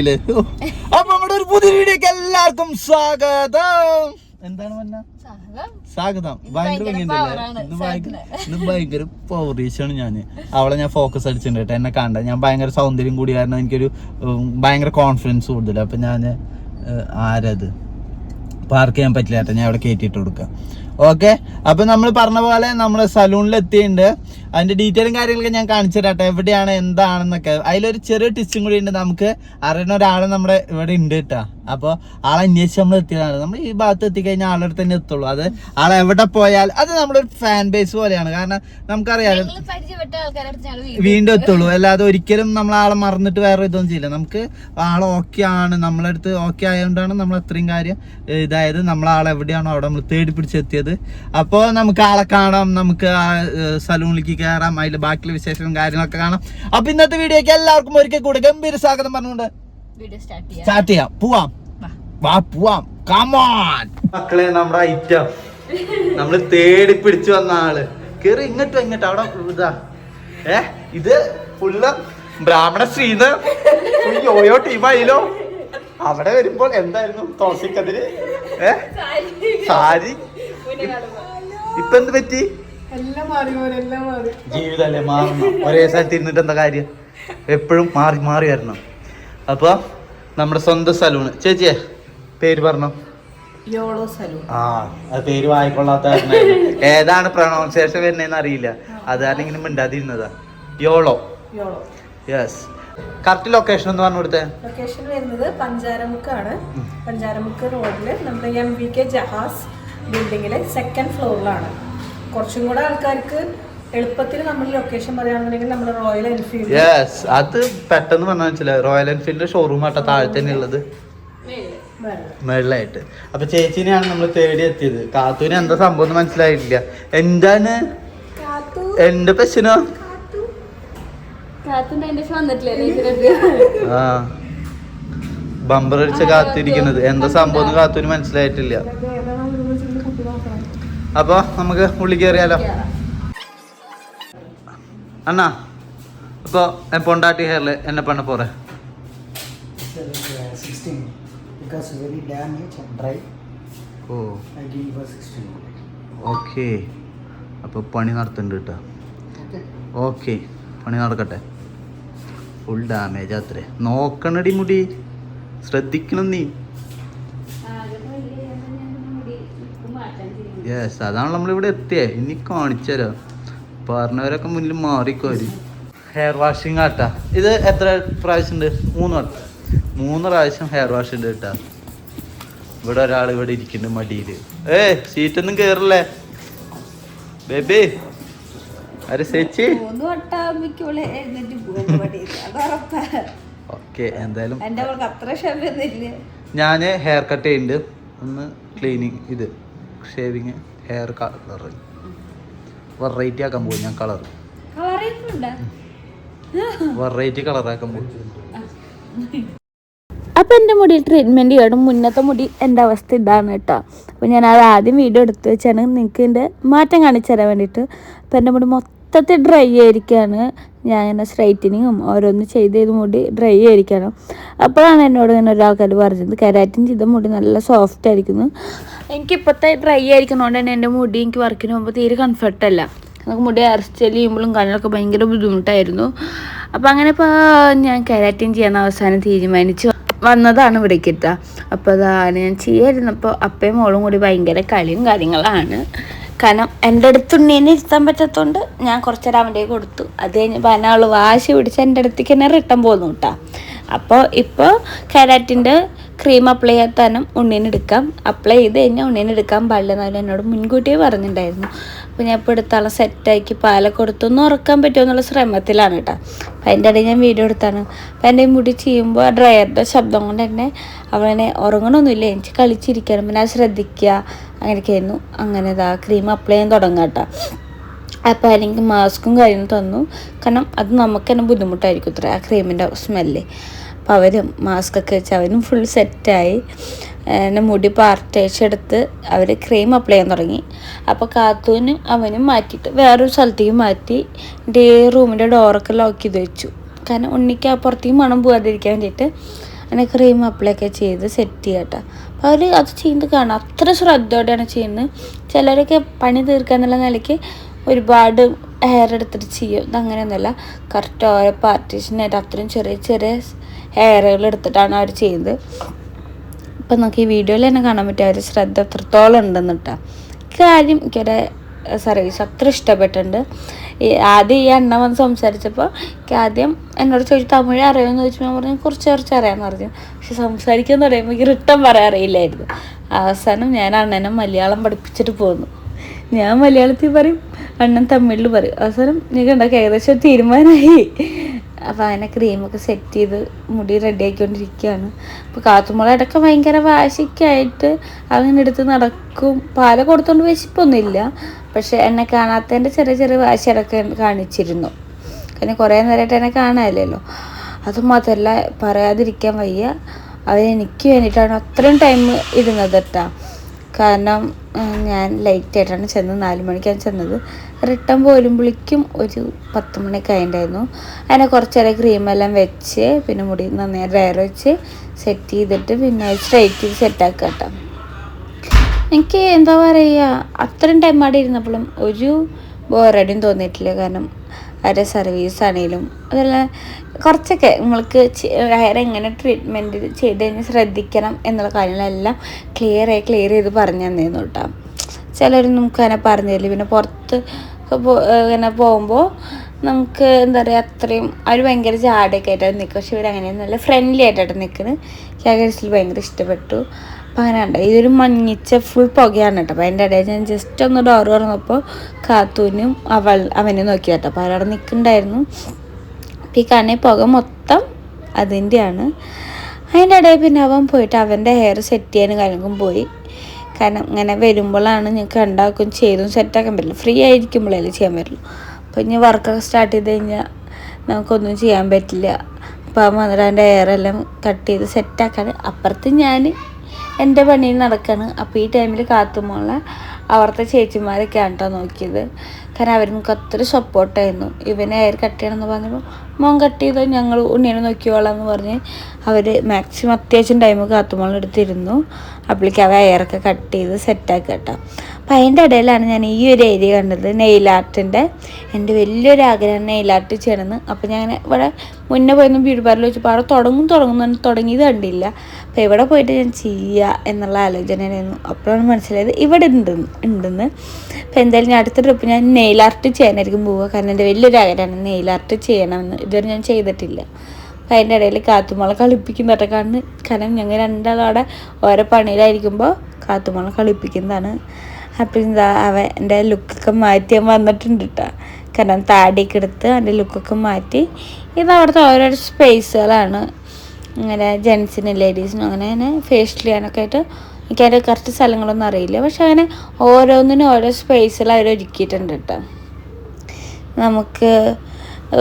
അപ്പൊ നമ്മുടെ ഒരു പുതിയ വീഡിയോക്ക് എല്ലാവർക്കും സ്വാഗതം. എന്താണ് പറഞ്ഞ സ്വാഗതം. ഭയങ്കര ഇന്ന് ഭയങ്കര ഇന്ന് ഭയങ്കര പൗരീശാണ് ഞാൻ. അവളെ ഞാൻ ഫോക്കസ് അടിച്ചിട്ടുണ്ട് കേട്ടോ എന്നെ കണ്ട. ഞാൻ ഭയങ്കര സൗന്ദര്യം കൂടി കാരണം എനിക്കൊരു ഭയങ്കര കോൺഫിഡൻസ് കൂടുതൽ അപ്പൊ ഞാൻ ആരത്? പാർക്ക് ചെയ്യാൻ പറ്റില്ല കേട്ടോ ഞാൻ അവിടെ കയറ്റിയിട്ട് കൊടുക്കാം. ഓക്കെ അപ്പൊ നമ്മൾ പറഞ്ഞ പോലെ നമ്മൾ സലൂണിൽ എത്തിയിട്ടുണ്ട് അതിന്റെ ഡീറ്റെയിലും കാര്യങ്ങളൊക്കെ ഞാൻ കാണിച്ചു തരാട്ടെ എവിടെയാണ് എന്താണെന്നൊക്കെ. അതിലൊരു ചെറിയ ടിസ്റ്റും കൂടി ഉണ്ട്. നമുക്ക് അറിയുന്ന ഒരാൾ നമ്മുടെ ഇവിടെ ഉണ്ട് കേട്ടോ. അപ്പോൾ ആളെ അന്വേഷിച്ച് നമ്മൾ എത്തിയതാണ്. നമ്മൾ ഈ ഭാഗത്ത് എത്തിക്കഴിഞ്ഞാൽ ആളുടെ തന്നെ എത്തുള്ളൂ. അത് ആളെ എവിടെ പോയാൽ അത് നമ്മുടെ ഒരു ഫാൻ ബേസ് പോലെയാണ്. കാരണം നമുക്കറിയാം വീണ്ടും എത്തുള്ളൂ. അല്ലാതെ ഒരിക്കലും നമ്മൾ ആളെ മറന്നിട്ട് വേറെ ഇതൊന്നും ചെയ്യില്ല. നമുക്ക് ആൾ ഓക്കെ ആണ്. നമ്മളെ അടുത്ത് ഓക്കെ ആയതുകൊണ്ടാണ് നമ്മൾ അത്രയും കാര്യം ഇതായത്. നമ്മൾ ആളെ എവിടെയാണോ അവിടെ നമ്മൾ തേടി പിടിച്ചെത്തിയത് അപ്പോൾ നമുക്ക് ആളെ കാണാം. നമുക്ക് ആ സലൂണിലേക്ക് കയറാം അതിൽ ബാക്കിയുള്ള വിശേഷവും കാര്യങ്ങളൊക്കെ കാണാം. അപ്പൊ ഇന്നത്തെ വീഡിയോക്ക് എല്ലാവർക്കും ഒരിക്കൽ കൂടെ ഗംഭീര സ്വാഗതം പറഞ്ഞുകൊണ്ട് വീഡിയോ സ്റ്റാർട്ട് ചെയ്യാം. സ്റ്റാർട്ട് ചെയ്യാം. പോവാം. വാ. വാ പോവാം. കമോൺ മക്കളെ നമ്മുടെ ഐറ്റം നമ്മൾ തേടി പിടിച്ചു വന്ന ആൾ. കേറി ഇങ്ങോട്ടും ഇങ്ങോട്ടും. അവിടെ ഇതാ. ഏ ഇത് ഫുള്ള് ബ്രാഹ്മണ ശ്രീന്ന് യോയോ ടീമായില്ലോ അവിടെ വരുമ്പോൾ എന്തായിരുന്നു തോസിക്കതിര് ഏ? സാരി. ഇപ്പൊ എന്ത് പറ്റി? ജീവിതല്ലേ മാറണം? ഒരേ സ്ഥലത്ത് ഇരുന്നിട്ട് എന്താ കാര്യം? എപ്പോഴും മാറി മാറി വരണം. അപ്പൊ നമ്മുടെ സ്വന്തം സലൂണ്. ചേച്ചിയെ പേര് പറഞ്ഞു? ആ അത് പേര് വായിക്കൊള്ളാത്ത. ഏതാണ് പ്രൊണൗൺസിയേഷൻ വരുന്നതെന്ന് അറിയില്ല. അത് കാരണം ഇങ്ങനെ മിണ്ടാതിരുന്നതാ. Yolo. Yolo. Yes correct location എന്ന് പറഞ്ഞു കൊടുത്തേ. ലൊക്കേഷൻ വരുന്നത് പഞ്ചാരമുക്കാണ്. പഞ്ചാരമുക്ക് റോഡിൽ നമ്മുടെ എം വി കെ ജഹാസ് ബിൽഡിങ്ങിലെ സെക്കൻഡ് ഫ്ലോറിലാണ് കുറച്ചും കൂടെ ആൾക്കാർക്ക് എളുപ്പത്തിൽ നമ്മൾ ലൊക്കേഷൻ പറയുകയാണെന്നുണ്ടെങ്കിൽ നമ്മൾ റോയൽ എൻഫീൽഡ് യെസ് അത് പെട്ടെന്ന് പറഞ്ഞാൽ മനസ്സിലായി? റോയൽ എൻഫീൽഡിന്റെ ഷോറൂം ആട്ട താഴെ തന്നെ ഉള്ളത്. മേളിലായിട്ട്. അപ്പൊ ചേച്ചിനെയാണ് നമ്മൾ തേടി എത്തിയത്. കാത്തൂന് എന്താ സംഭവം എന്ന് മനസ്സിലായിട്ടില്ല. എന്താണ്? എന്റെ വന്നിട്ടില്ലേ ആ. ബമ്പർ അടിച്ച കാത്തിരിക്കുന്നത്. എന്താ സംഭവം എന്ന് കാത്തൂന് മനസ്സിലായിട്ടില്ല. അപ്പൊ നമുക്ക് ഉള്ളി കയറിയാലോ അണ്ണാ അപ്പൊ പൊണ്ടാട്ടി ഹെയറിൽ എന്നെ പണ പോറേ 16 because very damaged and dry. Oh I give 16. Okay അപ്പൊ പണി നടത്തുന്നുണ്ട് കേട്ടോ. ഓക്കെ പണി നടക്കട്ടെ ഫുൾ ഡാമേജ് അത്രേ നോക്കണടി മുടി ശ്രദ്ധിക്കണം നീ യെസ് അതാണ് നമ്മളിവിടെ എത്തിയേ. ഇനി കാണിച്ചു തരാം പറഞ്ഞവരൊക്കെ മുന്നിൽ മാറിക്കോര് ഹെയർ വാഷിങ് ആട്ടാ. ഇത് എത്ര പ്രാവശ്യം ഉണ്ട് മൂന്ന് വട്ടം മൂന്ന് പ്രാവശ്യം ഹെയർ വാഷ് ഉണ്ട് കേട്ടാ. ഇവിടെ ഒരാൾ ഇവിടെ ഇരിക്കുന്നുണ്ട് മടിയിൽ ഏ സീറ്റൊന്നും കേറില്ലേ? ബേബി അരെ ചേച്ചി? ഓക്കെ എന്തായാലും ഞാൻ ഹെയർ കട്ട് ചെയ്യുന്നുണ്ട്. ഒന്ന് ക്ലീനിങ് ഇത്. ഷേവിങ് ഹെയർ കളർ വെറൈറ്റി ആക്കാൻ പോകും ഞാൻ കളർ വെറൈറ്റി കളറാക്കാൻ പോകും അപ്പം എന്റെ മുടി ട്രീറ്റ്മെന്റ് ചെയ്യണം. മുന്നത്തെ മുടി എന്റെ അവസ്ഥ ഇതാണ് കേട്ടോ. അപ്പോൾ ഞാൻ അത് ആദ്യം വീഡിയോ എടുത്ത് വെച്ചാണ്. നിങ്ങൾക്ക് എന്റെ മാറ്റം കാണിച്ചു തരാൻ വേണ്ടിയിട്ട്. അപ്പം എന്റെ മുടി മൊത്തത്തിൽ ഡ്രൈ ആയിരിക്കുകയാണ് ഞാൻ ഇങ്ങനെ സ്ട്രൈറ്റനിങ്ങും ഓരോന്ന് ചെയ്ത് ചെയ്ത് മുടി ഡ്രൈ ആയിരിക്കണം. അപ്പോഴാണ് എന്നോട് ഇങ്ങനെ ഒരാൾക്കാർ പറഞ്ഞത് കരാറ്റിൻ ചെയ്ത മുടി നല്ല സോഫ്റ്റ് ആയിരിക്കുന്നു. എനിക്കിപ്പോഴത്തെ ഡ്രൈ ആയിരിക്കുന്നതുകൊണ്ട് തന്നെ എന്റെ മുടി എനിക്ക് വർക്കിന് പോകുമ്പോൾ തീരെ കംഫർട്ടല്ല നമുക്ക് മുടി ഹെയർ സ്റ്റൈൽ ചെയ്യുമ്പോഴും കണ്ണൊക്കെ ഭയങ്കര ബുദ്ധിമുട്ടായിരുന്നു. അപ്പോൾ അങ്ങനെ ഇപ്പോൾ ഞാൻ കരാറ്റിൻ ചെയ്യാൻ അവസാനം തീരുമാനിച്ചു. വന്നതാണ് ഇവിടേക്ക് എത്തുക അപ്പോൾ അതാണ് ഞാൻ ചെയ്യായിരുന്നപ്പോൾ അപ്പയും മോളും കൂടി ഭയങ്കര കളിയും കാര്യങ്ങളാണ്. കാരണം എന്റെ അടുത്ത് ഉണ്ണീനെ ഇരുത്താൻ പറ്റാത്തതുകൊണ്ട് ഞാൻ കുറച്ചേരം അവന്റെ കൊടുത്തു. അത് കഴിഞ്ഞപ്പോൾ അതിനാൾ വാശി പിടിച്ച് എന്റെ അടുത്തേക്ക് തന്നെ റിട്ടേൺ പോന്നു കേട്ടോ അപ്പോൾ ഇപ്പോൾ കാരാറ്റിന്റെ ക്രീം അപ്ലൈ ചെയ്യാത്താനും ഉണ്ണീനെ എടുക്കാം. അപ്ലൈ ചെയ്ത് കഴിഞ്ഞാൽ ഉണ്ണീനെ എടുക്കാൻ പാടില്ല എന്നാലും എന്നോട് മുൻകൂട്ടിയേ പറഞ്ഞിട്ടുണ്ടായിരുന്നു. അപ്പോൾ ഞാൻ ഇപ്പോൾ എടുത്താളെ സെറ്റാക്കി പാലൊക്കെ കൊടുത്തൊന്നും ഉറക്കാൻ പറ്റുമോ എന്നുള്ള ശ്രമത്തിലാണ് കേട്ടോ അപ്പോൾ അതിന്റെ ഇടയിൽ ഞാൻ വീഡിയോ എടുത്താണ്. അപ്പോൾ എന്റെ മുടി ചെയ്യുമ്പോൾ ആ ഡ്രയറിന്റെ ശബ്ദം കൊണ്ട് തന്നെ അവനെ ഉറങ്ങണമൊന്നുമില്ല എനിക്ക് കളിച്ചിരിക്കണം. പിന്നെ അത് ശ്രദ്ധിക്കുക അങ്ങനെയൊക്കെ ആയിരുന്നു അങ്ങനെ ഇതാ ക്രീം അപ്ലൈ ചെയ്യാൻ തുടങ്ങാം കേട്ടോ. അപ്പോൾ അല്ലെങ്കിൽ മാസ്കും കാര്യങ്ങളും തന്നു. കാരണം അത് നമുക്ക് തന്നെ ബുദ്ധിമുട്ടായിരിക്കും ഇത്ര ആ ക്രീമിന്റെ സ്മെല്ല് അപ്പോൾ അവരും മാസ്കൊക്കെ വെച്ച് അവരും ഫുൾ സെറ്റായി എന്റെ മുടി പാർട്ടേച്ചെടുത്ത് അവർ ക്രീം അപ്ലൈ ചെയ്യാൻ തുടങ്ങി. അപ്പോൾ കാത്തൂന് അവനും മാറ്റിയിട്ട് വേറൊരു സ്ഥലത്തേക്ക് മാറ്റി. എന്റെ റൂമിന്റെ ഡോറൊക്കെ ലോക്ക് ചെയ്ത് വെച്ചു. കാരണം ഉണ്ണിക്ക് അപ്പുറത്തേക്ക് മണം പോകാതിരിക്കാൻ വേണ്ടിയിട്ട് അങ്ങനെ ക്രീം അപ്ലൈ ഒക്കെ ചെയ്ത് സെറ്റ് ചെയ്യാട്ടോ അവർ അത് ചെയ്യുന്നത് കാണാം. അത്ര ശ്രദ്ധയോടെയാണ് ചെയ്യുന്നത്. ചിലരൊക്കെ പണി തീർക്കാന്നുള്ള നിലയ്ക്ക് ഒരുപാട് ഹെയർ എടുത്തിട്ട് ചെയ്യും. അങ്ങനെയൊന്നുമല്ല. കറക്റ്റ് ഓരോ പാർട്ടീഷനായിട്ട് അത്രയും ചെറിയ ചെറിയ ഹെയറുകൾ എടുത്തിട്ടാണ് അവർ ചെയ്യുന്നത്. അപ്പം നമുക്ക് ഈ വീഡിയോയിൽ തന്നെ കാണാൻ പറ്റും അവർ ശ്രദ്ധ എത്രത്തോളം ഉണ്ടെന്ന് കേട്ടോ. കാര്യം എനിക്കൊരു സർവീസ് അത്ര ഇഷ്ടപ്പെട്ടിട്ടുണ്ട്. ആദ്യം ഈ അണ്ണ വന്ന് സംസാരിച്ചപ്പോൾ ആദ്യം എന്നോട് ചോദിച്ചു തമിഴ് അറിയുമെന്ന്? ചോദിച്ചു ഞാൻ പറഞ്ഞു കുറച്ച് കുറച്ച് അറിയാമെന്ന് പറഞ്ഞു. പക്ഷെ സംസാരിക്കാൻ തുടങ്ങിയപ്പോൾ എനിക്ക് റിട്ടേൺ പറയാൻ അറിയില്ലായിരുന്നു. അവസാനം ഞാൻ അണ്ണനെ മലയാളം പഠിപ്പിച്ചിട്ട് പോന്നു. ഞാൻ മലയാളത്തിൽ പറയും അണ്ണൻ തമിഴിൽ പറയും. അവസാനം നീ കണ്ടൊക്കെ ഏകദേശം തീരുമാനമായി. അപ്പോൾ അങ്ങനെ ക്രീമൊക്കെ സെറ്റ് ചെയ്ത് മുടി റെഡി ആക്കിക്കൊണ്ടിരിക്കുകയാണ്. അപ്പോൾ കാത്തുമ്പോൾ ഇടയ്ക്ക് ഭയങ്കര വാശിക്കായിട്ട് അങ്ങനെ എടുത്ത് നടക്കും. പാല കൊടുത്തോണ്ട് വിശപ്പൊന്നുമില്ല. പക്ഷെ എന്നെ കാണാത്തതിന്റെ ചെറിയ ചെറിയ വാശി കാണിച്ചിരുന്നു. കാരണം കുറേ നേരമായിട്ട് എന്നെ കാണാനില്ലല്ലോ. അതുമാത്രമല്ല പറയാതിരിക്കാൻ വയ്യ. അവരെനിക്ക് വേണ്ടിയിട്ടാണ് അത്രയും ടൈം ഇരുന്നത് കേട്ടോ കാരണം ഞാൻ ലൈറ്റ് ആയിട്ടാണ് ചെന്നത്. നാല് മണിക്കാണ് ചെന്നത്. റിട്ടേൺ പോലും വിളിക്കും. ഒരു പത്ത് മണിയൊക്കെ ആയിട്ടുണ്ടായിരുന്നു. അതിനെ കുറച്ച് നേരം ക്രീമെല്ലാം വെച്ച് പിന്നെ മുടി നന്നായി ഡ്രയർ വെച്ച് സെറ്റ് ചെയ്തിട്ട് പിന്നെ സ്ട്രൈറ്റ് ചെയ്ത് സെറ്റാക്കാം കേട്ടോ എനിക്ക് എന്താ പറയുക അത്രയും ടൈം അവിടെ ഇരുന്നപ്പോഴും ഒരു ബോറടിയും തോന്നിയിട്ടില്ല. കാരണം അവരുടെ സർവീസ് ആണെങ്കിലും അതെല്ലാം കുറച്ചൊക്കെ നമ്മൾക്ക് ഹെയർ എങ്ങനെ ട്രീറ്റ്മെന്റ് ചെയ്ത് കഴിഞ്ഞാൽ ശ്രദ്ധിക്കണം എന്നുള്ള കാര്യങ്ങളെല്ലാം ക്ലിയർ ആയി ക്ലിയർ ചെയ്ത് പറഞ്ഞു തന്നിരുന്നു കേട്ടോ ചിലർ നമുക്ക് അങ്ങനെ പറഞ്ഞു തരില്ല. പിന്നെ പുറത്ത് ഇങ്ങനെ പോകുമ്പോൾ നമുക്ക് എന്താ പറയുക അത്രയും അവർ ഭയങ്കര ജാടയൊക്കെ ആയിട്ടാണ് നിൽക്കുക. പക്ഷെ ഇവർ അങ്ങനെ നല്ല ഫ്രണ്ട്ലി ആയിട്ടാണ് നിൽക്കുന്നത് എനിക്ക് ഭയങ്കര ഇഷ്ടപ്പെട്ടു. അപ്പം അങ്ങനെ ഉണ്ട് ഇതൊരു മഞ്ഞിച്ച ഫുൾ പുകയാണ് കേട്ടോ അപ്പം അതിന്റെ ഇടയിൽ ഞാൻ ജസ്റ്റ് ഒന്ന് ഡോർ തുറന്നപ്പോൾ കാത്തൂനും അവൾ അവനെ നോക്കി കേട്ടോ അപ്പോൾ അവരവിടെ നിൽക്കുന്നുണ്ടായിരുന്നു അപ്പം ഈ കണ്ണി പുക മൊത്തം അതിന്റെയാണ് അതിന്റെ ഇടയിൽ പിന്നെ അവൻ പോയിട്ട് അവന്റെ ഹെയർ സെറ്റ് ചെയ്യാനും കാര്യങ്ങൾക്കും പോയി. കാരണം ഇങ്ങനെ വരുമ്പോഴാണ് ഞങ്ങൾക്ക് ഉണ്ടാക്കും ചെയ്തും സെറ്റാക്കാൻ പറ്റില്ല. ഫ്രീ ആയിരിക്കുമ്പോഴല്ലേ ചെയ്യാൻ പറ്റുള്ളൂ. അപ്പോൾ ഇനി വർക്കൊക്കെ സ്റ്റാർട്ട് ചെയ്ത് കഴിഞ്ഞാൽ നമുക്കൊന്നും ചെയ്യാൻ പറ്റില്ല. അപ്പോൾ അവൻ വന്നിട്ട് അവന്റെ ഹെയറെല്ലാം കട്ട് ചെയ്ത് സെറ്റാക്കാൻ അപ്പുറത്ത് ഞാൻ എന്റെ പണിയിൽ നടക്കാണ്. അപ്പോൾ ഈ ടൈമിൽ കാത്തുമോളെ അവിടുത്തെ ചേച്ചിമാരൊക്കെയാണ് കേട്ടോ നോക്കിയത്. കാരണം അവർ നമുക്ക് അത്ര സപ്പോർട്ടായിരുന്നു ഇവനെ ഹെയർ കട്ട് ചെയ്യണമെന്ന് പറഞ്ഞപ്പോൾ മോൻ കട്ട് ചെയ്ത് ഞങ്ങൾ ഉണ്ണിനെ നോക്കിയോളാം എന്ന് പറഞ്ഞ് അവർ മാക്സിമം അത്യാവശ്യം ടൈം കാത്തുമോളം എടുത്തിരുന്നു അപ്പോഴേക്ക് അവ ഹെയറൊക്കെ കട്ട് ചെയ്ത് സെറ്റാക്കി കേട്ടോ. അപ്പം അതിന്റെ ഇടയിലാണ് ഞാൻ ഈ ഒരു ഏരിയ കണ്ടത് നെയിൽ ആർട്ടിന്റെ എന്റെ വലിയൊരു ആഗ്രഹം നെയിൽ ആർട്ട് ചെയ്യണമെന്ന് അപ്പം ഞാൻ ഇവിടെ മുന്നേ പോയിരുന്നു ബ്യൂട്ടി പാർലർ വെച്ചപ്പോൾ അവിടെ തുടങ്ങും തുടങ്ങുന്നു തുടങ്ങിയത് കണ്ടില്ല. അപ്പോൾ ഇവിടെ പോയിട്ട് ഞാൻ ചെയ്യുക എന്നുള്ള ആലോചനയായിരുന്നു അപ്പോഴാണ് മനസ്സിലായത് ഇവിടെ ഉണ്ട് ഉണ്ടെന്ന് അപ്പോൾ എന്തായാലും ഞാൻ അടുത്ത ട്രിപ്പ് ഞാൻ നെയിൽ ആർട്ട് ചെയ്യാനായിരിക്കും പോവുക. കാരണം എന്റെ വലിയൊരു ആഗ്രഹമാണ് നെയിൽ ആർട്ട് ചെയ്യണമെന്ന്. ഇതുവരെ ഞാൻ ചെയ്തിട്ടില്ല. അപ്പം അതിന്റെ ഇടയിൽ കാത്തുമുള കളിപ്പിക്കുന്നതൊക്കെ കാണുന്നു കാരണം ഞങ്ങൾ രണ്ടാളവിടെ ഓരോ പണിയിലായിരിക്കുമ്പോൾ കാത്തുമുള കളിപ്പിക്കുന്നതാണ്. അപ്പം എന്താ അവ എന്റെ ലുക്കൊക്കെ മാറ്റി അവൻ വന്നിട്ടുണ്ട് കേട്ടോ കാരണം താടിയൊക്കെ എടുത്ത് അതിന്റെ ലുക്കൊക്കെ മാറ്റി. ഇത് അവിടുത്തെ ഓരോരോ സ്പേസുകളാണ് അങ്ങനെ ജെൻസിനും ലേഡീസിനും അങ്ങനെ തന്നെ ഫേഷ്യൽ ചെയ്യാനൊക്കെ ആയിട്ട് എനിക്ക് അതിന്റെ കറക്റ്റ് സ്ഥലങ്ങളൊന്നും അറിയില്ല. പക്ഷെ അങ്ങനെ ഓരോന്നിനും ഓരോ സ്പേസിൽ അവർ ഒരുക്കിയിട്ടുണ്ട് കേട്ടോ നമുക്ക്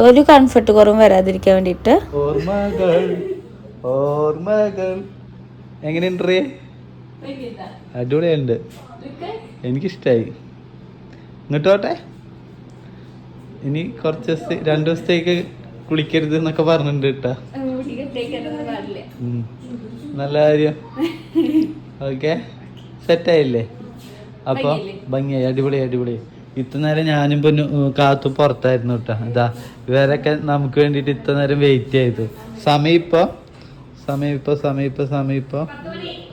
ഒരു കംഫർട്ട് കുറവും വരാതിരിക്കാൻ വേണ്ടിയിട്ട്. എങ്ങനെയുണ്ട് അടിപൊളിയുണ്ട് എനിക്കിഷ്ടായി. ഇങ്ങോട്ടോട്ടെ ഇനി കുറച്ച് ദിവസം രണ്ടു ദിവസത്തേക്ക് കുളിക്കരുത് എന്നൊക്കെ പറഞ്ഞിട്ടുണ്ട് കേട്ടാ. നല്ല കാര്യം. ഓക്കെ സെറ്റായില്ലേ അപ്പോൾ ഭംഗിയായി. അടിപൊളി അടിപൊളി. ഇത്ര നേരം ഞാനും പിന്നെ കാത്തു പുറത്തായിരുന്നു കേട്ടോ ഇതാ ഇവരൊക്കെ നമുക്ക് വേണ്ടിയിട്ട് ഇത്ര നേരം വെയിറ്റ് ചെയ്തു. സമയം ഇപ്പൊ? സമയം ഇപ്പൊ സമയം ഇപ്പൊ സമയം ഇപ്പൊ?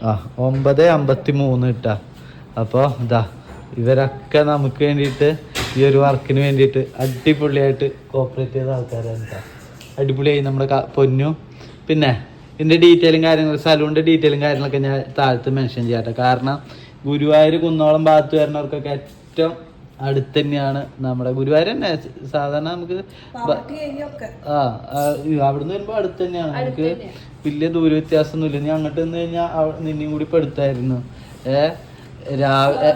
ആ ഒമ്പത് അമ്പത്തി മൂന്ന് കിട്ടാ അപ്പൊ ഇതാ ഇവരൊക്കെ നമുക്ക് വേണ്ടിയിട്ട് ഈ ഒരു വർക്കിന് വേണ്ടിയിട്ട് അടിപൊളിയായിട്ട് കോപ്പറേറ്റ് ചെയ്ത ആൾക്കാരാണ് കേട്ടോ അടിപൊളിയായി നമ്മുടെ പൊന്നു. പിന്നെ ഇതിന്റെ ഡീറ്റെയിലും കാര്യങ്ങളും സലൂണിന്റെ ഡീറ്റെയിലും കാര്യങ്ങളൊക്കെ ഞാൻ താഴത്ത് മെൻഷൻ ചെയ്യാട്ടെ. കാരണം ഗുരുവായൂർ കുന്നോളം ഭാഗത്ത് വരുന്നവർക്കൊക്കെ ഏറ്റവും അടുത്ത് തന്നെയാണ് നമ്മുടെ ഗുരുവായൂർ തന്നെ. സാധാരണ നമുക്ക് ആ അവിടുന്ന് വരുമ്പോ അടുത്ത് തന്നെയാണ്. നമുക്ക് വലിയ ദൂര വ്യത്യാസമൊന്നുമില്ല. നീ അങ്ങോട്ട് നിന്ന് കഴിഞ്ഞാൽ നിന്നെയും കൂടി പെടുത്തായിരുന്നു. ഏഹ് ഏ രാവിലെ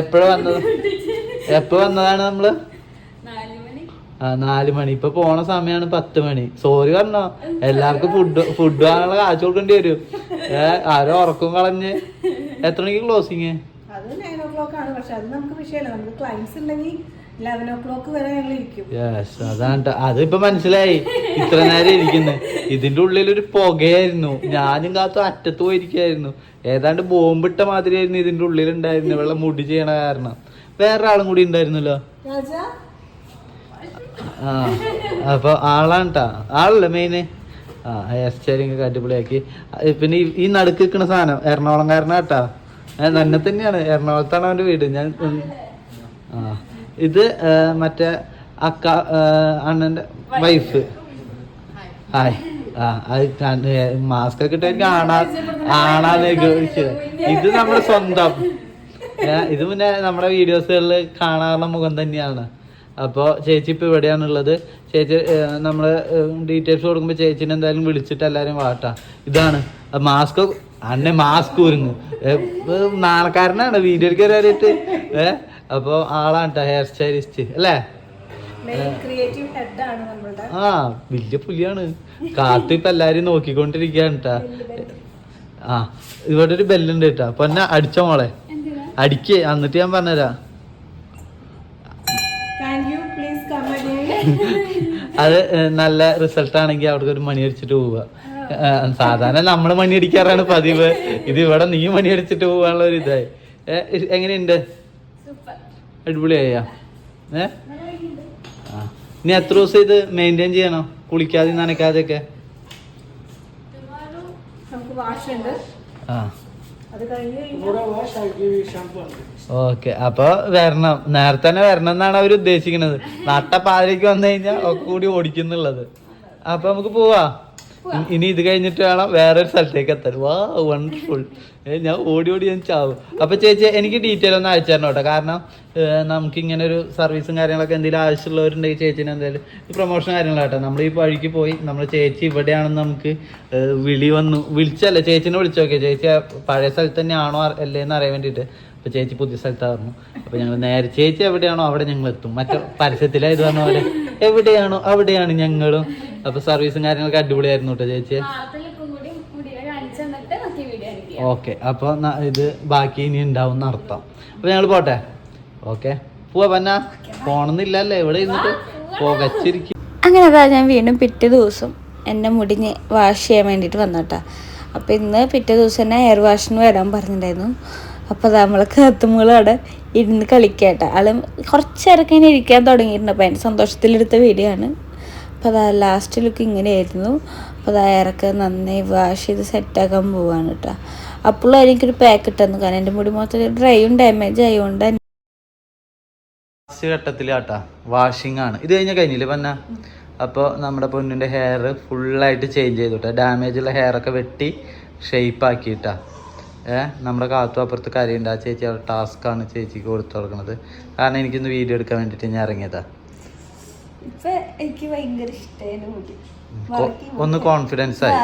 എപ്പോഴാണ് വന്നത്? എപ്പോ വന്നതാണ് നമ്മൾ? നാല് മണി. ഇപ്പൊ പോണ സമയമാണ് പത്ത് മണി. സോറി പറഞ്ഞോ. എല്ലാവർക്കും ഫുഡ് ഫുഡ് വാങ്ങാനുള്ള കാശ് കൊടുക്കേണ്ടി വരും. ഏ ആരോ ഉറക്കം കളഞ്ഞ്. എത്ര മണിക്ക് ക്ലോസിങ് അത് നയൻ ഓ ക്ലോക്ക് ആണ്. പക്ഷെ അത് നമുക്ക് വിഷയമല്ല. നമുക്ക് ക്ലയൻസ് ഉണ്ടെങ്കിൽ ലെവൻ ഓ ക്ലോക്ക് വരെ ഞങ്ങൾ ഇരിക്കും. യെസ് അതാണ്. അതിപ്പോ മനസ്സിലായി. ഇത്ര നേരം ഇരിക്കുന്നു. ഇതിന്റെ ഉള്ളിൽ ഒരു പുകയായിരുന്നു. ഞാനും കാത്തു അറ്റത്ത് പോയിരിക്കായിരുന്നു. ഏതാണ്ട് ബോംബിട്ട മാതിരിയായിരുന്നു ഇതിന്റെ ഉള്ളിൽ ഉണ്ടായിരുന്നു വെള്ളം മുടി ചെയ്യണ കാരണം. വേറൊരാളും കൂടി ഉണ്ടായിരുന്നല്ലോ. രാജാ? ആ അപ്പൊ ആളാണ് ആളല്ലേ മെയിന് ആ ഹെയർ ഒക്കെ അടിപൊളിയാക്കി. പിന്നെ ഈ- നടുക്ക് നിൽക്കുന്ന സാധനം എറണാകുളംകാരനാട്ടാ ഞാൻ നന്നെ തന്നെയാണ്. എറണാകുളത്താണ് അവന്റെ വീട്. ഞാൻ ആ. ഇത് മറ്റേ അക്ക അണ്ണന്റെ വൈഫ് ഹായ്. ആ അത് മാസ്ക് ഒക്കെ ഇട്ട് കാണാ ചോദിച്ചത് ഇത് നമ്മുടെ സ്വന്തം. ഇത് പിന്നെ നമ്മുടെ വീഡിയോസുകളിൽ കാണാറുള്ള മുഖം തന്നെയാണ്. അപ്പോൾ ചേച്ചി ഇപ്പോൾ ഇവിടെയാണുള്ളത്. ചേച്ചി നമ്മൾ ഡീറ്റെയിൽസ് കൊടുക്കുമ്പോൾ ചേച്ചിനെ എന്തായാലും വിളിച്ചിട്ട് എല്ലാവരും വാട്ടാ. ഇതാണ്. മാസ്ക് അന്നെ മാസ്ക് ഊരുന്നു. നാണക്കാരനാണ്. വീഡിയോ കയറിയിട്ട് ഏ അപ്പോൾ ആളാണ് കേട്ടോ ഹെയർ സ്റ്റൈലിസ്റ്റ് അല്ലേ ആ വലിയ പുലിയാണ്. കാത്ത് ഇപ്പൊ എല്ലാരും നോക്കിക്കൊണ്ടിരിക്കുകയാണ് കേട്ടാ ആ ഇവിടെ ഒരു ബെല്ലുണ്ട് കേട്ടാ. പൊന്നെ അടിച്ച മോളെ. അടിക്ക്. എന്നിട്ട് ഞാൻ പറഞ്ഞുതരാം താങ്ക് യു പ്ലീസ് കം അത് നല്ല റിസൾട്ട് ആണെങ്കിൽ അവിടെ ഒരു മണി അടിച്ചിട്ട് പോവുക. സാധാരണ നമ്മൾ മണി അടിക്കാറാണ് പതിവ്. ഇത് ഇവിടെ നീ മണി അടിച്ചിട്ട് പോവാനുള്ള ഒരു ഇതായി. എങ്ങനെയുണ്ട്? അടിപൊളിയായ? ഏ? ഇനി എത്ര ദിവസം ഇത് മെയിന്റെയിൻ ചെയ്യണം? കുളിക്കാതെ നനയ്ക്കാതെ ഒക്കെ ആ. ഓക്കെ. അപ്പൊ വരണം. നേരത്തെ തന്നെ വരണം എന്നാണ് അവർ ഉദ്ദേശിക്കുന്നത്. നട്ട പാതിലേക്ക് വന്നു കഴിഞ്ഞാൽ ഒക്കെ കൂടി ഓടിക്കുന്നുള്ളത്. അപ്പൊ നമുക്ക് പോവാ. ഇനി ഇത് കഴിഞ്ഞിട്ട് വേണം വേറൊരു സ്ഥലത്തേക്ക് എത്താൻ. വാ വണ്ടർഫുൾ ഞാൻ ഓടി ഓടി ഞാൻ ചാവും. അപ്പൊ ചേച്ചി എനിക്ക് ഡീറ്റെയിൽ ഒന്ന് അയച്ചു തരണം കേട്ടോ. കാരണം നമുക്ക് ഇങ്ങനെ ഒരു സർവീസും കാര്യങ്ങളൊക്കെ എന്തെങ്കിലും ആവശ്യമുള്ളവരുണ്ടെങ്കിൽ ചേച്ചിന് എന്തായാലും പ്രൊമോഷൻ കാര്യങ്ങളാട്ടോ നമ്മൾ ഈ വഴിക്ക് പോയി നമ്മൾ ചേച്ചി ഇവിടെയാണെന്ന് നമുക്ക് വിളി വന്നു. വിളിച്ചല്ല? ചേച്ചിനെ വിളിച്ചോക്കെ ചേച്ചി ആ പഴയ സ്ഥലത്ത് തന്നെയാണോ അ- അല്ലേ എന്ന് അറിയാൻ വേണ്ടിയിട്ട്. അപ്പൊ ചേച്ചി പുതിയ സ്ഥലത്തായിരുന്നു. അപ്പൊ ഞങ്ങൾ നേരെ ചേച്ചി എവിടെയാണോ അവിടെ ഞങ്ങൾ എത്തും. മറ്റേ പരസ്യത്തിലായത് പറഞ്ഞ പോലെ എവിടെയാണോ അവിടെയാണ് ഞങ്ങളും. അപ്പൊ സർവീസും കാര്യങ്ങളൊക്കെ അടിപൊളിയായിരുന്നു കേട്ടോ ചേച്ചി ഓക്കെ അപ്പൊ ന- ഇത് ബാക്കി ഇനി ഉണ്ടാവും അർത്ഥം. അപ്പൊ ഞങ്ങൾ പോട്ടെ? ഓക്കെ. പോവാ പന്ന. പോണമെന്നില്ലല്ലേ ഇവിടെ ഇരുന്നിട്ട് പുകച്ചിരിക്കും അങ്ങനെ അതാ ഞാൻ വീണ്ടും പിറ്റേ ദിവസം എന്റെ മുടിഞ്ഞ് വാഷ് ചെയ്യാൻ വേണ്ടിട്ട് വന്നോട്ടാ അപ്പോൾ ഇന്ന് പിറ്റേ ദിവസം തന്നെ എയർ വാഷിന് വരാൻ പറഞ്ഞിട്ടുണ്ടായിരുന്നു. അപ്പോൾ നമ്മൾ കത്തുമ്പോൾ അവിടെ ഇരുന്ന് കളിക്കട്ടെ. അത് കുറച്ച് നേരമൊക്കെ ഇങ്ങനെ ഇരിക്കാൻ തുടങ്ങിയിട്ടുണ്ട്. അപ്പോൾ എന്റെ സന്തോഷത്തിലെടുത്ത വീഡിയോ ആണ്. അപ്പോൾ അതാ ലാസ്റ്റ് ലുക്ക് ഇങ്ങനെയായിരുന്നു. അപ്പോൾ അതാ ഹെയറൊക്കെ നന്നായി വാഷ് ചെയ്ത് സെറ്റാക്കാൻ പോവാണ് കേട്ടോ. അപ്പോഴും എനിക്കൊരു പാക്കറ്റ് തന്നു കാരണം എന്റെ മുടി മൊത്തം ഡ്രൈയും ഡാമേജ് ആയതുകൊണ്ട് തന്നെ ലാസ്റ്റ് ഘട്ടത്തിൽ വാഷിംഗ് ആണ്. ഇത് കഴിഞ്ഞ കഴിഞ്ഞില്ലേ പന്ന? അപ്പോൾ നമ്മുടെ പൊന്നിന്റെ ഹെയർ ഫുള്ളായിട്ട് ചേഞ്ച് ചെയ്തു കേട്ടോ ഡാമേജ് ഉള്ള ഹെയർ ഒക്കെ വെട്ടി ഷേപ്പ് ആക്കിയിട്ടാ. ഏ? നമ്മുടെ കാത്തു അപ്പുറത്ത് കരയുണ്ട്. ആ ചേച്ചി അവിടെ ടാസ്ക് ആണ് ചേച്ചിക്ക് കൊടുത്തു കൊടുക്കുന്നത് കാരണം എനിക്കൊന്ന് വീഡിയോ എടുക്കാൻ വേണ്ടിയിട്ട് ഞാൻ ഇറങ്ങിയതാ. ഇപ്പൊ എനിക്ക് ഭയങ്കര ഒന്ന് കോൺഫിഡൻസ് ആയി.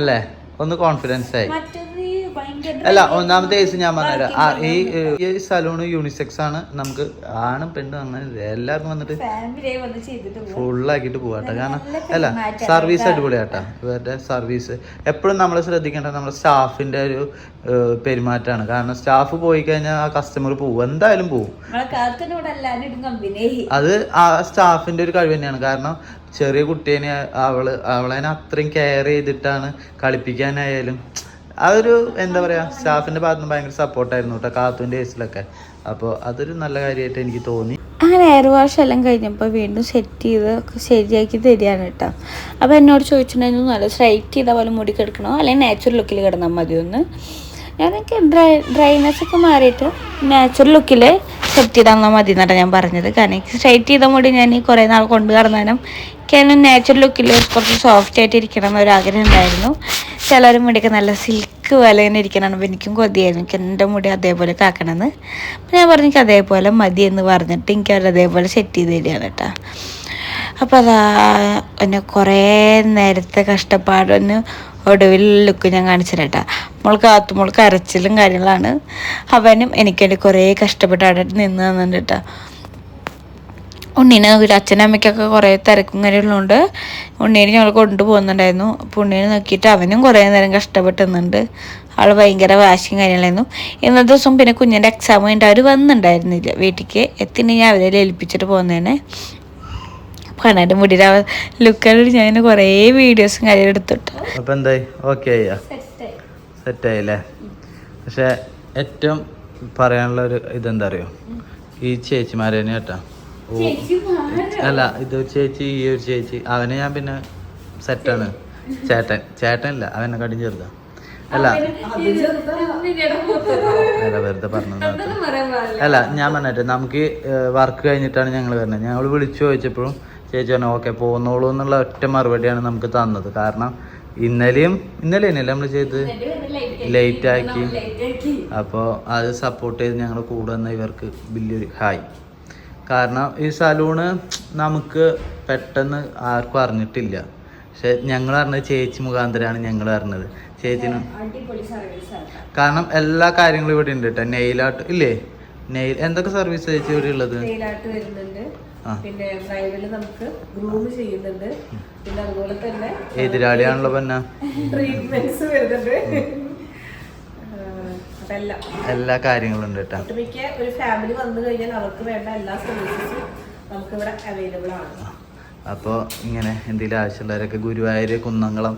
അല്ലേ? ഒന്ന് കോൺഫിഡൻസ് ആയി. അല്ല ഒന്നാമത്തെ കേസ് ഞാൻ പറഞ്ഞുതരാം. ആ ഈ ഈ സലൂൺ യൂണിസെക്സ് ആണ് നമുക്ക് ആണും പെണ്ണും അങ്ങനെ. എല്ലാവർക്കും വന്നിട്ട് ഫുള്ളാക്കിയിട്ട് പോവാട്ടോ കാരണം അല്ല സർവീസ് അടിപൊളിയാട്ടാ ഇവരുടെ സർവീസ് എപ്പോഴും നമ്മൾ ശ്രദ്ധിക്കേണ്ട നമ്മുടെ സ്റ്റാഫിന്റെ ഒരു പെരുമാറ്റമാണ്. കാരണം സ്റ്റാഫ് പോയി കഴിഞ്ഞാൽ ആ കസ്റ്റമർ പോകും എന്തായാലും പോകും അത് ആ സ്റ്റാഫിന്റെ ഒരു കഴിവ് തന്നെയാണ്. കാരണം ചെറിയ കുട്ടീനെ അവൾ അവളെ അത്രയും കെയർ ചെയ്തിട്ടാണ് കളിപ്പിക്കാനായാലും ഒരു എന്താ പറയുക സ്റ്റാഫിന്റെ ഭാഗത്ത് നിന്ന് ഭയങ്കര സപ്പോർട്ടായിരുന്നു കേട്ടോ കാത്തുവിന്റെ കേസിലൊക്കെ അപ്പോൾ അതൊരു നല്ല കാര്യമായിട്ട് എനിക്ക് തോന്നി. അങ്ങനെ എയർ വാഷ് എല്ലാം കഴിഞ്ഞപ്പോൾ വീണ്ടും സെറ്റ് ചെയ്ത് ശരിയാക്കി തരികയാണ് കേട്ടോ അപ്പോൾ എന്നോട് ചോദിച്ചിട്ടുണ്ടായിരുന്നു നല്ല സ്ട്രൈറ്റ് ചെയ്ത പോലെ മുടി കിടക്കണോ? അല്ലെങ്കിൽ നാച്ചുറൽ ലുക്കിൽ കിടന്നാൽ മതിയൊന്ന് ഞാനൊക്കെ ഡ്രൈ ഡ്രൈനെസ് ഒക്കെ മാറിയിട്ട് നാച്ചുറൽ ലുക്കിൽ സെറ്റ് ചെയ്താൽ മതി എന്നാണ് ഞാൻ പറഞ്ഞത്. കാരണം എനിക്ക് സ്ട്രൈറ്റ് ചെയ്ത മുടി ഞാൻ കുറേ നാൾ കൊണ്ട് നടന്നാലും എനിക്ക് നാച്ചുറൽ ലുക്കിൽ കുറച്ച് സോഫ്റ്റ് ആയിട്ട് ഇരിക്കണം എന്നൊരു ആഗ്രഹം ഉണ്ടായിരുന്നു. ചിലർ മുടിയൊക്കെ നല്ല സിൽക്ക് പോലെ ഇങ്ങനെ ഇരിക്കണം അപ്പോൾ എനിക്കും കൊതിയായിരുന്നു. എനിക്ക് എന്റെ മുടി അതേപോലെ കാക്കണമെന്ന് അപ്പോൾ ഞാൻ പറഞ്ഞു എനിക്ക് അതേപോലെ മതി എന്ന് പറഞ്ഞിട്ട് എനിക്ക് അവർ അതേപോലെ സെറ്റ് ചെയ്ത് തരികയാണ് കേട്ടോ. അപ്പോൾ അതാ എന്നെ കുറേ നേരത്തെ കഷ്ടപ്പാടൊന്ന് ഒടുവിൽ ലുക്ക് ഞാൻ കാണിച്ചു മോൾക്ക് മോൾ കാത്തു മോൾ കരച്ചിലും കാര്യങ്ങളാണ്. അവനും എനിക്ക് വേണ്ടി കുറേ കഷ്ടപ്പെട്ട് അവിടെ നിന്ന് തന്നിട്ട് കേട്ടോ ഉണ്ണീനെ നോക്കിയിട്ട് അച്ഛനും അമ്മയ്ക്കൊക്കെ കുറേ തിരക്കും കാര്യങ്ങളുണ്ട് ഉണ്ണീനെ ഞങ്ങൾ കൊണ്ടുപോകുന്നുണ്ടായിരുന്നു. അപ്പോൾ ഉണ്ണീനെ നോക്കിയിട്ട് അവനും കുറേ നേരം കഷ്ടപ്പെട്ടുന്നുണ്ട് ആൾ ഭയങ്കര വാശിയും കാര്യങ്ങളായിരുന്നു. ഇന്നത്തെ ദിവസം പിന്നെ കുഞ്ഞിന്റെ എക്സാം കഴിഞ്ഞിട്ട് അവർ വന്നിട്ടുണ്ടായിരുന്നില്ല. വീട്ടിലേക്ക് ഞാൻ അവരെ ഏൽപ്പിച്ചിട്ട് പോകുന്നതന്നെ. കണ്ണാന്റെ മുടിയുടെ ലുക്കായിട്ട് ഞാൻ കുറേ വീഡിയോസും കാര്യം എടുത്തിട്ട്. അപ്പം എന്തായി? ഓക്കെ ആയാ. സെറ്റ് ആയില്ലേ പക്ഷെ ഏറ്റവും പറയാനുള്ള ഒരു ഇതെന്താ അറിയോ ഈ ചേച്ചിമാരെ തന്നെ കേട്ടോ. ഓ അല്ല ഇത് ചേച്ചി ഈ ഒരു ചേച്ചി. അവനെ ഞാൻ പിന്നെ സെറ്റാണ് ചേട്ടൻ ചേട്ടനല്ല അവനെ കടിഞ്ഞു ചെറുതാ. അല്ല അല്ല വെറുതെ പറഞ്ഞത് മാത്രം. അല്ല ഞാൻ പറഞ്ഞിട്ട് നമുക്ക് വർക്ക് കഴിഞ്ഞിട്ടാണ് ഞങ്ങൾ വരുന്നത് ഞങ്ങൾ വിളിച്ചു ചോദിച്ചപ്പോഴും ചേച്ചി പറഞ്ഞു ഓക്കെ പോന്നോളൂ എന്നുള്ള ഒറ്റ മറുപടിയാണ് നമുക്ക് തന്നത്. കാരണം ഇന്നലെയും ഇന്നലെ തന്നെയല്ലേ നമ്മൾ ചെയ്ത് ലേറ്റ് ആക്കി. അപ്പോൾ അത് സപ്പോർട്ട് ചെയ്ത് ഞങ്ങൾ കൂടെ വന്ന ഇവർക്ക് വലിയൊരു ഹായ് കാരണം ഈ സലൂണ് നമുക്ക് പെട്ടെന്ന് ആർക്കും അറിഞ്ഞിട്ടില്ല. പക്ഷെ ഞങ്ങൾ അറിഞ്ഞത് ചേച്ചി മുഖാന്തരമാണ് ഞങ്ങൾ അറിഞ്ഞത്. ചേച്ചിന് കാരണം എല്ലാ കാര്യങ്ങളും ഇവിടെ ഉണ്ട് കേട്ടോ. നെയിലാട്ട് ഇല്ലേ? നെയിൽ എന്തൊക്കെ സർവീസ് ചേച്ചി ഇവിടെ ഉള്ളത്. പിന്നെ ബ്രൈഡൽ നമുക്ക് ഗ്രൂം ചെയ്യുന്നുണ്ട്. പിന്നെ അതുപോലെ തന്നെ എതിരാളിയാണല്ലോ പിന്നെ. ട്രീറ്റ്മെന്റ്സ് വരുന്നുണ്ട്. എല്ലാ. കാര്യങ്ങളും ഉണ്ട് കേട്ടോ. ഒട്ടുമിക്ക ഒരു ഫാമിലി വന്നു കഴിഞ്ഞാൽ അവർക്ക് വേണ്ട എല്ലാ സർവീസസും നമുക്ക് ഇവിടെ അവൈലബിൾ ആണ്. അപ്പോൾ ഇങ്ങനെ എന്തെങ്കിലും ആവശ്യമുള്ളവരൊക്കെ ഗുരുവായൂർ കുന്നംകുളം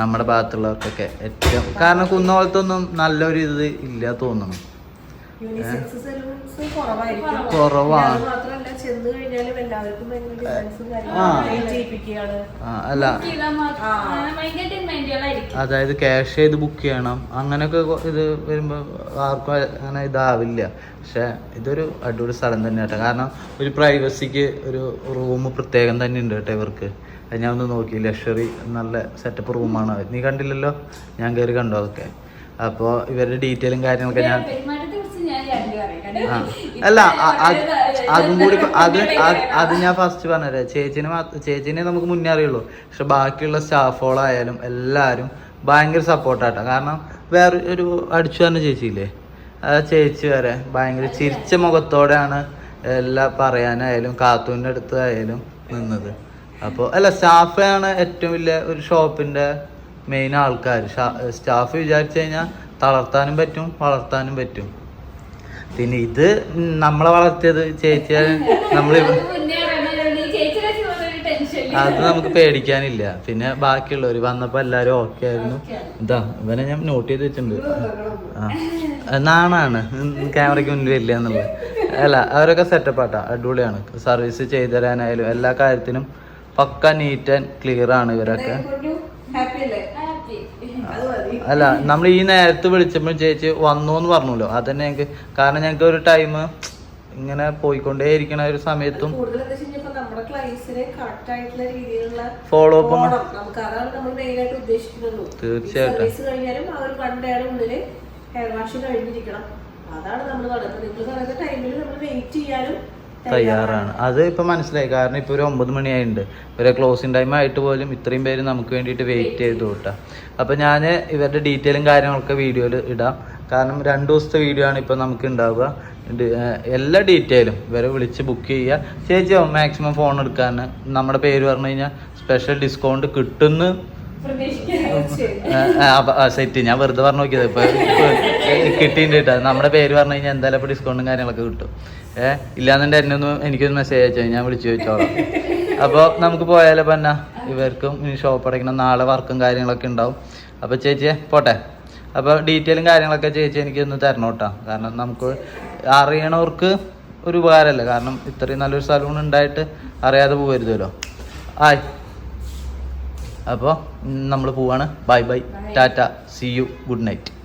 നമ്മുടെ ഭാഗത്തുള്ളവർക്കൊക്കെ ഏറ്റവും കാരണം കുന്നോളത്തൊന്നും നല്ലൊരു ഇത് ഇല്ല തോന്നുന്നു. യൂണിസെക്സ് സലൂൺസ് കുറവായിരിക്കും. കുറവാണ്. മാത്രമല്ല ചെന്ന് കഴിഞ്ഞാലും എല്ലാവർക്കും ഭയങ്കര ഡിഫറൻസും. കാര്യങ്ങളും അതായത് ക്യാഷ് ചെയ്ത് ബുക്ക് ചെയ്യണം. അങ്ങനെയൊക്കെ ഇത് വരുമ്പോൾ ആർക്കും അങ്ങനെ ഇതാവില്ല. പക്ഷെ ഇതൊരു അടിപൊളി സ്ഥലം തന്നെ കേട്ടോ. കാരണം ഒരു പ്രൈവസിക്ക് ഒരു റൂം പ്രത്യേകം തന്നെ ഉണ്ട് കേട്ടോ ഇവർക്ക്. അത് ഞാൻ ഒന്ന് നോക്കി. ലക്ഷറി നല്ല സെറ്റപ്പ് റൂമാണ് നീ കണ്ടില്ലല്ലോ? ഞാൻ കയറി കണ്ടോ അതൊക്കെ. അപ്പോൾ ഇവരുടെ ഡീറ്റെയിലും കാര്യങ്ങളൊക്കെ ഞാൻ ആ. അല്ല അത് കൂടി അത് അത് ഞാൻ ഫസ്റ്റ് പറഞ്ഞുതരാം ചേച്ചിനെ ചേച്ചിനെ നമുക്ക് മുന്നേ അറിയുള്ളൂ. പക്ഷെ ബാക്കിയുള്ള സ്റ്റാഫുകളായാലും എല്ലാവരും ഭയങ്കര സപ്പോർട്ടാട്ടോ കാരണം വേറെ ഒരു അടിച്ചു പറഞ്ഞ ചേച്ചിയില്ലേ? ആ ചേച്ചി വരെ ഭയങ്കര ചിരിച്ച മുഖത്തോടെയാണ് എല്ലാം പറയാനായാലും കാത്തൂന്റെ അടുത്ത് ആയാലും നിന്നത്. അപ്പോൾ അല്ല സ്റ്റാഫാണ് ഏറ്റവും വലിയ ഒരു ഷോപ്പിന്റെ മെയിൻ ആൾക്കാർ സ്റ്റാഫ് വിചാരിച്ചു കഴിഞ്ഞാൽ തളർത്താനും പറ്റും വളർത്താനും പറ്റും. പിന്നെ ഇത് നമ്മളെ വളർത്തിയത് ചേച്ചി നമ്മൾ അത് നമുക്ക് പേടിക്കാനില്ല. പിന്നെ ബാക്കിയുള്ളവർ വന്നപ്പോ എല്ലാരും ഓക്കെ ആയിരുന്നു. ഇതാ ഇവനെ ഞാൻ നോട്ട് ചെയ്ത് വെച്ചിട്ടുണ്ട്. നാണാണ്. ക്യാമറയ്ക്ക് മുന്നിൽ വരില്ല എന്നുള്ളത്. അല്ല അവരൊക്കെ സെറ്റപ്പാട്ടാ അടിപൊളിയാണ്. സർവീസ് ചെയ്തു തരാനായാലും എല്ലാ കാര്യത്തിനും പക്ക നീറ്റ് ആൻഡ് ക്ലിയർ ആണ് ഇവരൊക്കെ. അല്ലേ നമ്മൾ ഈ നേരത്ത് വിളിച്ചപ്പോൾ ചേച്ചി വന്നു എന്ന് പറഞ്ഞല്ലോ. അതന്നെ ഞങ്ങൾക്ക് കാരണം ഞങ്ങൾക്ക് ഒരു ടൈം ഇങ്ങനെ പോയിക്കൊണ്ടേ ഇരിക്കണ ഒരു സമയത്തും ഫോളോ അപ്പ് തീർച്ചയായിട്ടും. കഴിഞ്ഞിരിക്കണം. അതാണ് നമ്മൾ പറയുന്നത് നിങ്ങൾ പറയുന്ന ടൈമിൽ നമ്മൾ വെയിറ്റ് ചെയ്യാനും തയ്യാറാണ്. അത് ഇപ്പൊ മനസ്സിലായി. കാരണം ഇപ്പൊ ഒരു ഒമ്പത് മണിയായിട്ടുണ്ട് ഇവരെ ക്ലോസിങ് ടൈം ആയിട്ട് പോലും ഇത്രയും പേര് നമുക്ക് വേണ്ടിയിട്ട് വെയിറ്റ് ചെയ്തു കൂട്ടാ അപ്പൊ ഞാൻ ഇവരുടെ ഡീറ്റെയിലും കാര്യങ്ങളൊക്കെ വീഡിയോയിൽ ഇടാം. കാരണം രണ്ട് ദിവസത്തെ വീഡിയോ ആണ് ഇപ്പൊ നമുക്ക് ഉണ്ടാവുക എല്ലാ ഡീറ്റെയിലും ഇവരെ വിളിച്ച് ബുക്ക് ചെയ്യുക. ചേച്ചി മാക്സിമം ഫോൺ എടുക്കാൻ നമ്മുടെ പേര് പറഞ്ഞു കഴിഞ്ഞാൽ സ്പെഷ്യൽ ഡിസ്കൗണ്ട് കിട്ടുന്നു. സെറ്റ് ഞാൻ വെറുതെ പറഞ്ഞു നോക്കിയത്. ഇപ്പൊ കിട്ടിയിട്ടുണ്ട് കേട്ടോ. നമ്മുടെ പേര് പറഞ്ഞു കഴിഞ്ഞാൽ എന്തായാലും ഡിസ്കൗണ്ടും കാര്യങ്ങളൊക്കെ കിട്ടും. ഏഹ് ഇല്ലാന്നുണ്ടെ എന്നെ ഒന്ന് എനിക്കൊന്ന് മെസ്സേജ് അയച്ചോ? ഞാൻ വിളിച്ചു ചോദിച്ചോളാം. അപ്പോൾ നമുക്ക് പോയാലോ പന്ന? ഇവർക്കും ഇനി ഷോപ്പ് അടയ്ക്കണം. നാളെ വർക്കും കാര്യങ്ങളൊക്കെ ഉണ്ടാവും. അപ്പോൾ ചേച്ചിയെ പോട്ടെ. അപ്പോൾ ഡീറ്റെയിലും കാര്യങ്ങളൊക്കെ ചേച്ചി എനിക്കൊന്ന് തരണം കേട്ടോ. കാരണം നമുക്ക് അറിയണവർക്ക് ഒരു ഉപകാരമല്ല. കാരണം ഇത്രയും നല്ലൊരു സലൂൺ ഉണ്ടായിട്ട് അറിയാതെ പോകരുതല്ലോ ആയ്. അപ്പോൾ നമ്മൾ പോവാണ്. Bye bye tata see you good night